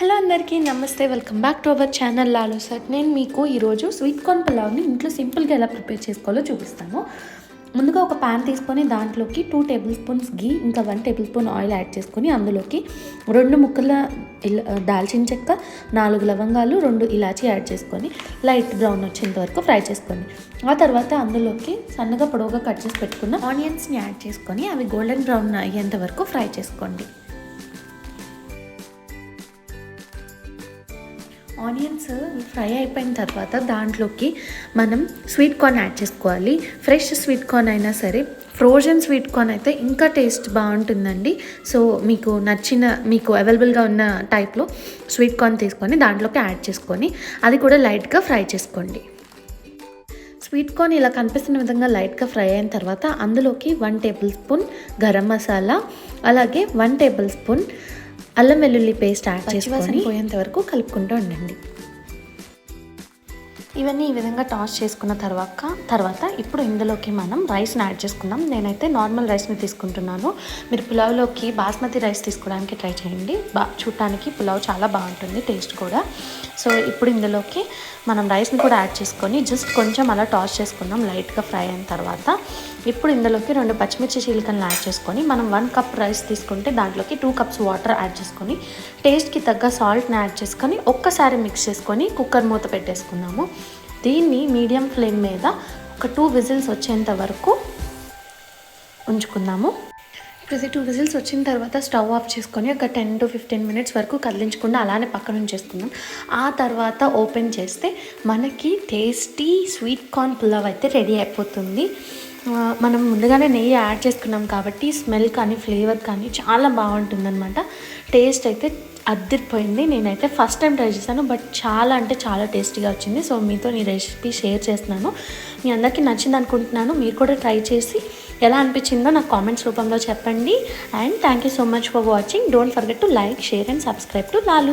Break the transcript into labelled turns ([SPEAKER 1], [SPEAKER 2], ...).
[SPEAKER 1] Hello అందరికీ నమస్తే welcome back to our channel Lalo sir. నేను మీకు ఈరోజు స్వీట్ కార్న్ పులావ్ని ఇంట్లో సింపుల్గా ఎలా ప్రిపేర్ చేసుకోవాలో చూపిస్తాను. ముందుగా ఒక ప్యాన్ తీసుకొని దాంట్లోకి టూ టేబుల్ స్పూన్స్ గీ ఇంకా one table spoon oil add చేసుకొని అందులోకి రెండు ముక్కల దాల్చిన చెక్క నాలుగు లవంగాలు రెండు ఇలాచి యాడ్ చేసుకొని లైట్ బ్రౌన్ వచ్చేంత వరకు ఫ్రై చేసుకోండి ఆ తర్వాత అందులోకి సన్నగా పొడవుగా కట్ చేసి పెట్టుకున్న ఆనియన్స్ని యాడ్ చేసుకొని అవి గోల్డెన్ బ్రౌన్ అయ్యేంత వరకు ఫ్రై చేసుకోండి. ఆనియన్స్ ఫ్రై అయిపోయిన తర్వాత దాంట్లోకి మనం స్వీట్ కార్న్ యాడ్ చేసుకోవాలి. ఫ్రెష్ స్వీట్ కార్న్ అయినా సరే ఫ్రోజన్ స్వీట్ కార్న్ అయితే ఇంకా టేస్ట్ బాగుంటుందండి. సో మీకు నచ్చిన మీకు అవైలబుల్గా ఉన్న టైప్లో స్వీట్ కార్న్ తీసుకొని దాంట్లోకి యాడ్ చేసుకొని అది కూడా లైట్గా ఫ్రై చేసుకోండి. స్వీట్ కార్న్ ఇలా కనిపిస్తున్న విధంగా లైట్గా ఫ్రై అయిన తర్వాత అందులోకి one table spoon garam masala అలాగే వన్ టేబుల్ స్పూన్ అల్లం వెల్లుల్లి పేస్ట్ యాడ్ చేసుకొని పోయేంత వరకు కలుపుకుంటూ ఉండండి. ఇవన్నీ ఈ విధంగా టాస్ చేసుకున్న తర్వాత తర్వాత ఇప్పుడు ఇందులోకి మనం రైస్ని యాడ్ చేసుకుందాం. నేనైతే నార్మల్ రైస్ని తీసుకుంటున్నాను. మీరు పులావ్లోకి బాస్మతి రైస్ తీసుకోవడానికి ట్రై చేయండి. బా చూడటానికి పులావ్ చాలా బాగుంటుంది టేస్ట్ కూడా. సో ఇప్పుడు ఇందులోకి మనం రైస్ని కూడా యాడ్ చేసుకొని జస్ట్ కొంచెం అలా టాస్ చేసుకుందాం లైట్గా ఫ్రై అయిన తర్వాత. ఇప్పుడు ఇందులోకి రెండు పచ్చిమిర్చి చీలికలను యాడ్ చేసుకొని మనం వన్ కప్ రైస్ తీసుకుంటే దాంట్లోకి టూ కప్స్ వాటర్ యాడ్ చేసుకొని టేస్ట్కి తగ్గ సాల్ట్ని యాడ్ చేసుకొని ఒక్కసారి మిక్స్ చేసుకొని కుక్కర్ మూత పెట్టేసుకుందాము. దీన్ని మీడియం ఫ్లేమ్ మీద ఒక టూ విజిల్స్ వచ్చేంత వరకు ఉంచుకుందాము. ఇప్పుడు టూ విజిల్స్ వచ్చిన తర్వాత స్టవ్ ఆఫ్ చేసుకొని ఒక టెన్ టు ఫిఫ్టీన్ మినిట్స్ వరకు కదిలించకుండా అలానే పక్కన ఉంచేసుకుందాం. ఆ తర్వాత ఓపెన్ చేస్తే మనకి టేస్టీ స్వీట్ కార్న్ పులావ్ అయితే రెడీ అయిపోతుంది. మనం ముందుగానే నెయ్యి యాడ్ చేసుకున్నాం కాబట్టి స్మెల్ కానీ ఫ్లేవర్ కానీ చాలా బాగుంటుందన్నమాట. టేస్ట్ అయితే అద్దరిపోయింది. నేనైతే ఫస్ట్ టైం ట్రై చేశాను బట్ చాలా అంటే చాలా టేస్టీగా వచ్చింది. సో మీతో ఈ రెసిపీ షేర్ చేస్తున్నాను. మీ అందరికీ నచ్చింది అనుకుంటున్నాను. మీరు కూడా ట్రై చేసి ఎలా అనిపించిందో నాకు కామెంట్స్ రూపంలో చెప్పండి. And thank you so much for watching. Don't forget to like share and subscribe to Lalu